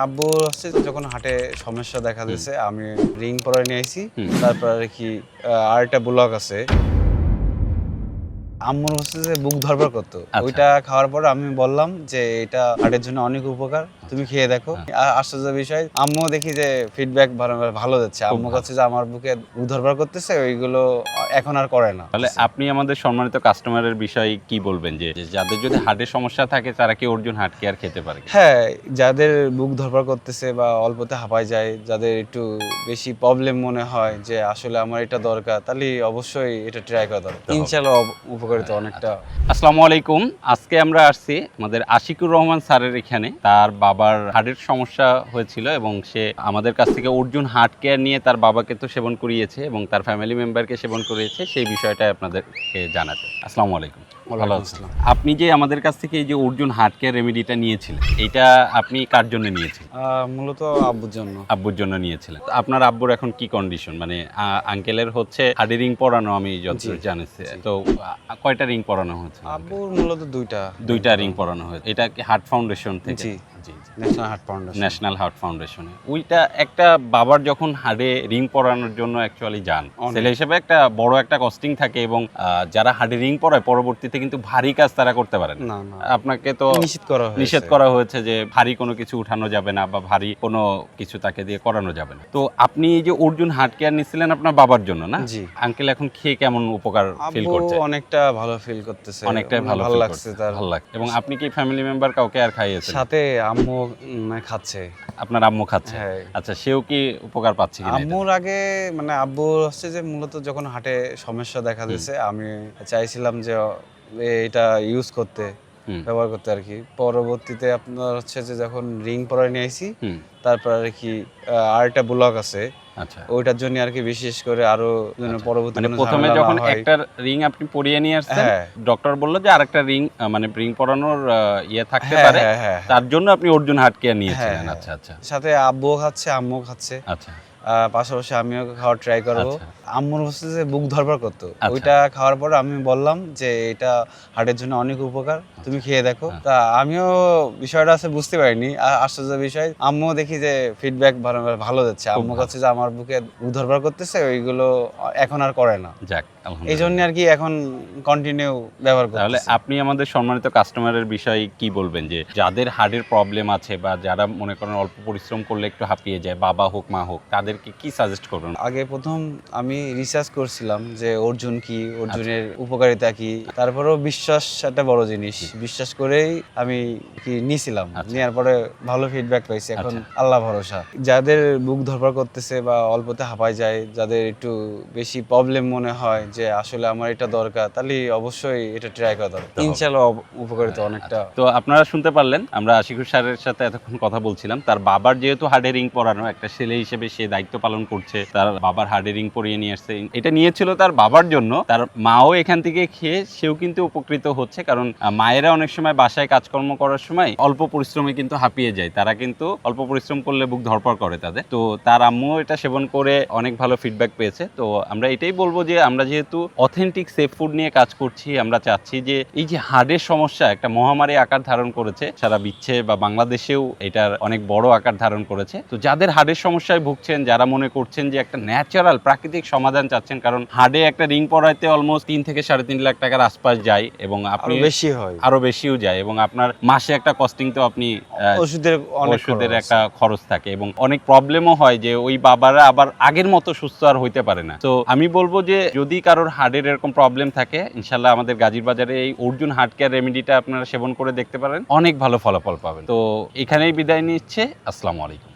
আব্বু হচ্ছে যখন হাটে সমস্যা দেখা দিয়েছে আমি রিং পরে নিয়ে আইছি। তারপরে কি আর একটা ব্লক আছে। আম্মুর হচ্ছে যে বুক ধরবার করতো আচ্ছা। ওইটা খাওয়ার পর আমি বললাম যে এটা হার্টের জন্য অনেক উপকার তুমি খেয়ে দেখো হ্যাঁ। আর আশ্চর্য বিষয় আম্মু দেখি যে ফিডব্যাক ভালো যাচ্ছে আম্মু। কাছে যে আমার বুকে বুক ধরবার করতেছে ওইগুলো এখন আর করে না তাহলে আপনি আমাদের সম্মানিত কাস্টমারের বিষয়ে কি বলবেন যে যাদের যদি হার্টের সমস্যা থাকে তারা কি অর্জুন হার্ট কেয়ার খেতে পারে হ্যাঁ যাদের বুক ধরবার করতেছে বা অল্পতে হাঁপায় যায় যাদের একটু বেশি প্রবলেম মনে হয় যে আসলে আমার এটা দরকার তাহলে অবশ্যই এটা ট্রাই করা দরকার। ইনশাল্লাহ উপকারিতা অনেকটা। আসসালামু আলাইকুম। আজকে আমরা আসছি আমাদের আশিকুর রহমান স্যারের এখানে। তার বাবার হার্টের সমস্যা হয়েছিল এবং সে আমাদের কাছ থেকে অর্জুন হার্ট কেয়ার নিয়ে তার বাবাকে তো সেবন করিয়েছে এবং তার ফ্যামিলি মেম্বারকে সেবন করিয়েছে। সেই বিষয়টা আপনাদেরকে জানাতে। আসসালামু আলাইকুম। ভালো আসসালাম। আপনি যে আমাদের কাছ থেকে এই যে অর্জুন হার্ট কেয়ার রেমেডিটা নিয়েছিলেন এটা আপনি কার জন্য নিয়েছিলেন? মূলত আব্বুর জন্য। আব্বুর জন্য নিয়েছিলেন। আপনার আব্বুর এখন কি কন্ডিশন মানে আঙ্কেলের হচ্ছে হার্ডি রিং পরানো আমি জি, জানিছি তো কয়টা রিং পরানো হয়েছে? আব্বুর মূলত দুইটা। দুইটা রিং পরানো হয়েছে। এটা কি হার্ট ফাউন্ডেশন থেকে? জি। National heart foundation national heart ফাউন্ডেশনে ওইটা একটা বাবার যখন হার্ডে রিং পরানোর জন্য অ্যাকচুয়ালি যান। ছেলে হিসেবে একটা বড় একটা কস্টিং থাকে এবং যারা হার্ডে রিং পরায় পরবর্তীতে কিন্তু ভারী কাজ তারা করতে পারেন না। আপনাকে তো নিশ্চিত করা নিষেধ করা হয়েছে যে ভারী কোনো কিছু উঠানো যাবে না বা ভারী কোনো কিছু তাকে দিয়ে করানো যাবে না। তো আপনি এই যে অর্জুন হার্ট কেয়ার নিছিলেন আপনার বাবার জন্য না? জি। আঙ্কেল এখন খেয়ে কেমন উপকার ফিল করছে? অনেকটা ভালো ফিল করতেছে। অনেকটাই অনেক ভালো লাগছে তার। ভালো লাগছে। এবং আপনি কি ফ্যামিলি মেম্বার কাউকে আর খাইয়েছেন? সাথে আম্মু খাচ্ছে। আপনার আম্মু খাচ্ছে? হ্যাঁ। আচ্ছা সেও কি উপকার পাচ্ছে আম্মুর আগে মানে আব্বু হচ্ছে যে মূলত যখন হাটে সমস্যা দেখা দিয়েছে আমি চাইছিলাম যে এটা ইউজ করতে। ব্যবহার করতে আর কি। পরবর্তীতে আপনার হচ্ছে যে যখন রিং পরে নিয়ে আইছি তারপর আর কি আহ, আর একটা ব্লক আছে। আচ্ছা। ওইটার জন্য আর কি বিশেষ করে আরও যেন পরবর্তী মানে প্রথমে যখন একটা রিং আপনি পরিয়ে নিয়ে আসছেন হ্যাঁ। ডক্টর বলল যে আরেকটা রিং মানে রিং পরানোর ইয়ে থাকতে হ্যাঁ, পারে। হ্যাঁ, হ্যাঁ, হ্যাঁ। তার জন্য আপনি অর্জুন হাটকে নিয়েছিলেন। হ্যাঁ, আচ্ছা আচ্ছা। সাথে আব্বুও খাচ্ছে আম্মুও খাচ্ছে। আচ্ছা। পাশাপাশি আমিও খাওয়ার ট্রাই করব। আচ্ছা। আম্মুর হচ্ছে যে বুক ধরবার করতো। আচ্ছা। ওইটা খাওয়ার পর আমি বললাম যে এটা হার্টের জন্য অনেক উপকার তুমি খেয়ে দেখো। হ্যাঁ। তা আমিও বিষয়টা আছে বুঝতে পারিনি। আশ্চর্য বিষয় আম্মু দেখি যে ফিডব্যাক ভালো ভালো যাচ্ছে আম্মু কাছে যে আমার বুকে বুক ধরবার করতেছে ওইগুলো এখন আর করে না। যাক এই জন্য আর কি এখন কন্টিনিউ ব্যবহার তাহলে আপনি আমাদের সম্মানিত কাস্টমারের বিষয়ে কি বলবেন? যে যাদের হার্টের প্রবলেম আছে বা যারা মনে করেন অল্প পরিশ্রম করলে একটু হাঁপিয়ে যায় বাবা হোক মা হোক তাদেরকে কি সাজেস্ট করবেন? আগে প্রথম আমি রিসার্চ করছিলাম যে অর্জুন কি অর্জুনের উপকারিতা কি। তারপরেও বিশ্বাস একটা বড় জিনিস। বিশ্বাস করেই আমি কি নিয়েছিলাম আচ্ছা। নেওয়ার পরে ভালো ফিডব্যাক পাইছি। এখন আচ্ছা। আল্লাহ ভরসা। যাদের বুক ধরবার করতেছে বা অল্পতে হাঁপায় যায় যাদের একটু বেশি প্রবলেম মনে হয় যে আসলে আমার এটা দরকার তাহলে অবশ্যই এটা ট্রাই করা দরকার। হবে। ইনশাল্লাহ উপকারিতা অনেকটা। তো আপনারা শুনতে পারলেন আমরা আশিকুর স্যারের সাথে এতক্ষণ কথা বলছিলাম। তার বাবার যেহেতু হার্ডে রিং পরানো একটা ছেলে হিসেবে সে দায়িত্ব পালন করছে, তার বাবার হার্ডে রিং পরিয়ে নিয়ে আসছে। এটা নিয়েছিল তার বাবার জন্য। তার মাও এখান থেকে খেয়ে সেও কিন্তু উপকৃত হচ্ছে, কারণ মায়েরা অনেক সময় বাসায় কাজকর্ম করার সময় অল্প পরিশ্রমে কিন্তু হাঁপিয়ে যায়। তারা কিন্তু অল্প পরিশ্রম করলে বুক ধরপড় করে তাদের। তো তার আম্মু এটা সেবন করে অনেক ভালো ফিডব্যাক পেয়েছে। তো আমরা এটাই বলব যে, আমরা যেহেতু অথেন্টিক সেফ ফুড নিয়ে কাজ করছি, আমরা চাচ্ছি যে, এই যে হার্টের সমস্যা একটা মহামারী আকার ধারণ করেছে, সারা বিশ্বে বা বাংলাদেশেও এটার অনেক বড় আকার ধারণ করেছে। তো যাদের হার্টের সমস্যায় ভুগছেন যারা মনে করছেন যে একটা ন্যাচারাল প্রাকৃতিক সমাধান চাচ্ছেন কারণ হার্টে একটা রিং পরাইতে অলমোস্ট তিন থেকে সাড়ে তিন লাখ টাকার আশপাশ যায় এবং আপনি বেশি হয়। আরও বেশিও যায় এবং আপনার মাসে একটা কস্টিং তো আপনি ওষুধের ওষুধের একটা খরচ থাকে এবং অনেক প্রবলেমও হয় যে ওই বাবারা আবার আগের মতো সুস্থ আর হইতে পারে না। তো আমি বলব যে যদি কারোর হার্টের এরকম প্রবলেম থাকে ইনশাল্লাহ আমাদের গাজীর বাজারে এই অর্জুন হার্ট কেয়ার রেমেডিটা আপনারা সেবন করে দেখতে পারেন অনেক ভালো ফলাফল পাবেন। তো এখানেই বিদায় নিচ্ছে আসসালামু আলাইকুম।